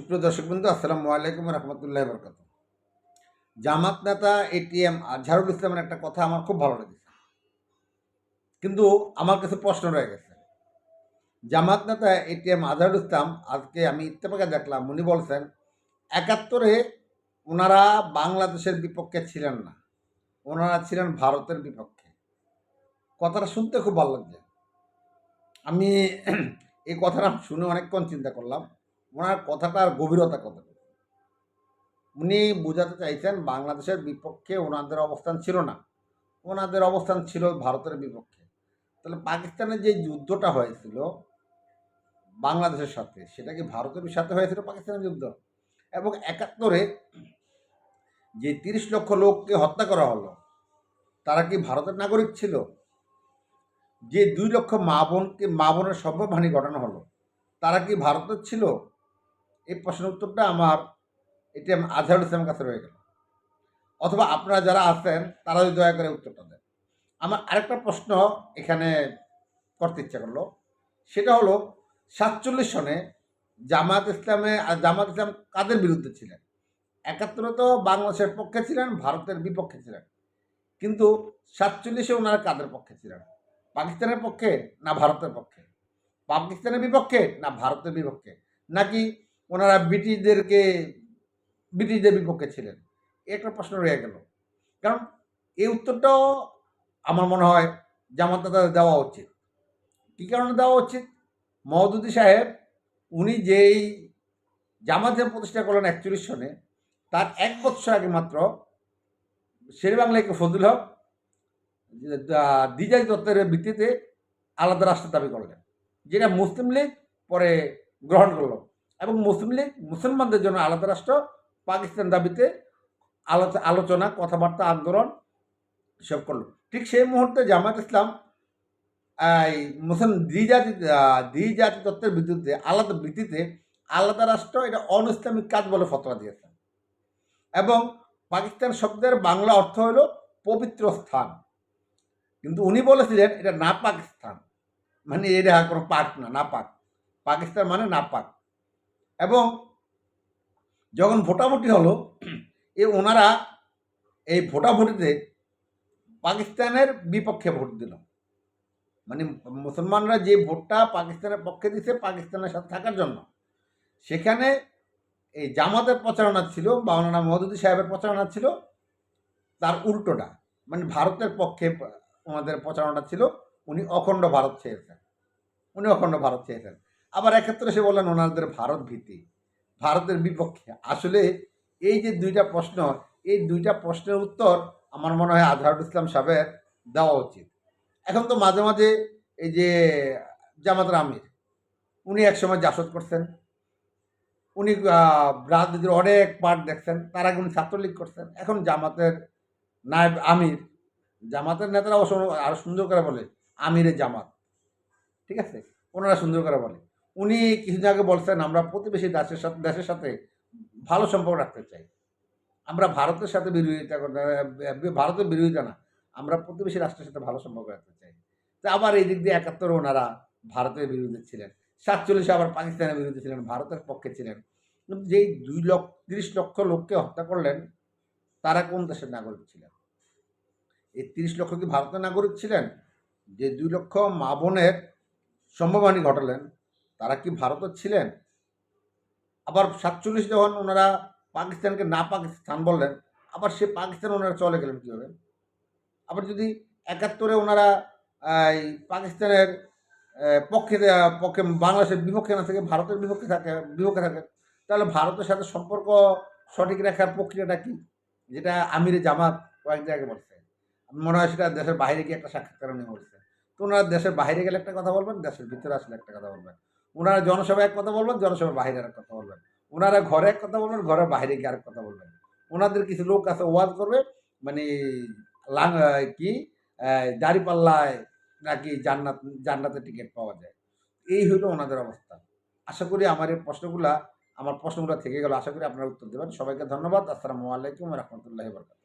সুপ্রিয় দর্শক বন্ধু, আসসালামু আলাইকুম রহমতুল্লাহ বরকাত জামাত নেতা এটিএম আজহারুল ইসলামের একটা কথা আমার খুব ভালো লেগেছে। কিন্তু আমার কাছে প্রশ্ন রয়ে গেছে। জামাত নেতা এটিএম আজহারুল ইসলাম আজকে আমি ইত্তেফাকে দেখলাম, উনি বলছেন, একাত্তরে ওনারা বাংলাদেশের বিপক্ষে ছিলেন না। ওনারা ছিলেন ভারতের বিপক্ষে। কথাটা শুনতে খুব ভালো লাগছে। আমি এই কথাটা শুনে অনেকক্ষণ চিন্তা করলাম। ওনার কথাটার গভীরতা কত উনি বোঝাতে চাইছেন বাংলাদেশের বিপক্ষে ওনাদের অবস্থান ছিল না। ওনাদের অবস্থান ছিল ভারতের বিপক্ষে। তাহলে পাকিস্তানের যে যুদ্ধটা হয়েছিল বাংলাদেশের সাথে, সেটা কি ভারতের সাথে হয়েছিল পাকিস্তানের যুদ্ধ? এবং একাত্তরে যে তিরিশ লক্ষ লোককে হত্যা করা হলো, তারা কি ভারতের নাগরিক ছিল? যে দুই লক্ষ মা বোনকে, মা বোনের সর্বহানি ঘটানো হলো, তারা কি ভারতের ছিল? এই প্রশ্নের উত্তরটা আমার এটি আজহারুল ইসলামের কাছে রয়ে গেল। অথবা আপনারা যারা আছেন, তারা যদি দয়া করে উত্তরটা দেন। আমার আরেকটা প্রশ্ন এখানে করতে ইচ্ছা করল। সেটা হলো, সাতচল্লিশ সনে জামাত ইসলামে জামাত ইসলাম কাদের বিরুদ্ধে ছিলেন? একাত্তরে তো বাংলাদেশের পক্ষে ছিলেন, ভারতের বিপক্ষে ছিলেন। কিন্তু সাতচল্লিশে ওনারা কাদের পক্ষে ছিলেন? পাকিস্তানের পক্ষে না ভারতের পক্ষে? পাকিস্তানের বিপক্ষে না ভারতের বিপক্ষে? নাকি ওনারা ব্রিটিশদেরকে, ব্রিটিশদের বিপক্ষে ছিলেন। একটা প্রশ্ন রয়ে গেল। কারণ এই উত্তরটাও আমার মনে হয় জামাত তাদের দেওয়া উচিত। কী কারণে দেওয়া উচিত? মহদুদি সাহেব, উনি যেই জামাতের প্রতিষ্ঠা করলেন একচল্লিশ সনে, তার এক বছর আগে মাত্র শেরবাংলাকে ফজল হক দ্বিজাতি দত্তের ভিত্তিতে আলাদা রাষ্ট্রের দাবি করলেন, যেটা মুসলিম লীগ পরে গ্রহণ করল। এবং মুসলিম লীগ, মুসলমানদের জন্য আলাদা রাষ্ট্র। পাকিস্তান দাবিতে আলোচ- আলোচনা, কথাবার্তা, আন্দোলন সব করল। ঠিক সেই মুহূর্তে জামাত ইসলাম, এই মুসলিম দ্বিজাতি দ্বিজাতি তত্ত্বের বিরুদ্ধে আলাদা ভিত্তিতে আলাদা রাষ্ট্র, এটা অন ইসলামিক কাজ বলে ফতোয়া দিয়েছে। এবং পাকিস্তান শব্দের বাংলা অর্থ হলো পবিত্র স্থান। কিন্তু উনি বলেছিলেন, এটা না পাকিস্তান মানে এটা কোনো পাক না না পাক পাকিস্তান মানে না পাক এবং যখন ভোটাভুটি হলো, এ ওনারা এই ভোটাভুটিতে পাকিস্তানের বিপক্ষে ভোট দিল। মানে মুসলমানরা যে ভোটটা পাকিস্তানের পক্ষে দিছে, পাকিস্তানের সাথে থাকার জন্য। সেখানে এই জামাতের প্রচারণা ছিল মাওলানা মহদুদি সাহেবের প্রচারণা ছিল, তার উল্টোটা। মানে ভারতের পক্ষে ওনাদের প্রচারণা ছিল, উনি অখণ্ড ভারত চেয়েছেন উনি অখণ্ড ভারত চেয়েছেন আবার এক্ষেত্রে সে বললেন, ওনাদের ভারত ভীতি। ভারতের বিপক্ষে। আসলে এই যে দুইটা প্রশ্ন, এই দুইটা প্রশ্নের উত্তর আমার মনে হয় আজহারুল ইসলাম সাহেবের দেওয়া উচিত। এখন তো মাঝে মাঝে এই যে জামাতের আমির, উনি একসময় জাসদ করছেন। উনি রাজনীতির অনেক পার্ট দেখছেন। তার আগে উনি ছাত্রলীগ করছেন। এখন জামাতের নায়ব আমির, জামাতের নেতারা অবশ্য আরও সুন্দর করে বলে, আমিরে জামাত। ঠিক আছে? ওনারা সুন্দর করে বলে। উনি কিছুদিন আগে বলছেন, আমরা প্রতিবেশী দেশের সাথে দেশের সাথে ভালো সম্পর্ক রাখতে চাই। আমরা ভারতের সাথে বিরোধিতা ভারতের বিরোধিতা না, আমরা প্রতিবেশী রাষ্ট্রের সাথে ভালো সম্পর্ক রাখতে চাই। তো আবার এই দিক দিয়ে একাত্তরে ওনারা ভারতের বিরুদ্ধে ছিলেন। সাতচল্লিশে আবার পাকিস্তানের বিরুদ্ধে ছিলেন, ভারতের পক্ষে ছিলেন। যেই দুই লক্ষ, তিরিশ লক্ষ লোককে হত্যা করলেন, তারা কোন দেশের নাগরিক ছিলেন? এই তিরিশ লক্ষ কি ভারতের নাগরিক ছিলেন? যে দুই লক্ষ মা বোনের সম্ভবানী ঘটালেন তারা কি ভারতের ছিলেন? আবার সাতচল্লিশ যখন ওনারা পাকিস্তানকে না পাকিস্তান বললেন, আবার সে পাকিস্তান ওনারা চলে গেলেন কীভাবে? আবার যদি একাত্তরে ওনারা এই পাকিস্তানের পক্ষে পক্ষে বাংলাদেশের বিপক্ষে না থেকে, ভারতের বিপক্ষে থাকে বিপক্ষে থাকে, তাহলে ভারতের সাথে সম্পর্ক সঠিক রাখার প্রক্রিয়াটা কি? যেটা আমিরে জামাত কয়েক জায়গায় বলছে। আমি মনে হয় সেটা দেশের বাইরে গিয়ে একটা সাক্ষাৎকার নিয়ে বলছে। তো ওনারা দেশের বাইরে গেলে একটা কথা বলবেন, দেশের ভিতরে আসলে একটা কথা বলবেন। ওনারা জনসভায় এক কথা বলবেন, জনসভার বাইরে আর কথা বলবেন। ওনারা ঘরে এক কথা বলবেন, ঘরের বাইরে গিয়ে আরেক কথা বলবেন। ওনাদের কিছু লোক আছে, ওয়াজ করবে মানে লাং কি দাড়িপাল্লায় নাকি জান্নাত, জান্নাতের টিকিট পাওয়া যায়। এই হলো ওনাদের অবস্থা। আশা করি আমার এই প্রশ্নগুলা, আমার প্রশ্নগুলো থেকে গেল। আশা করি আপনারা উত্তর দেবেন। সবাইকে ধন্যবাদ। আসসালামু আলাইকুম রহমতুল্লাহ বরকাত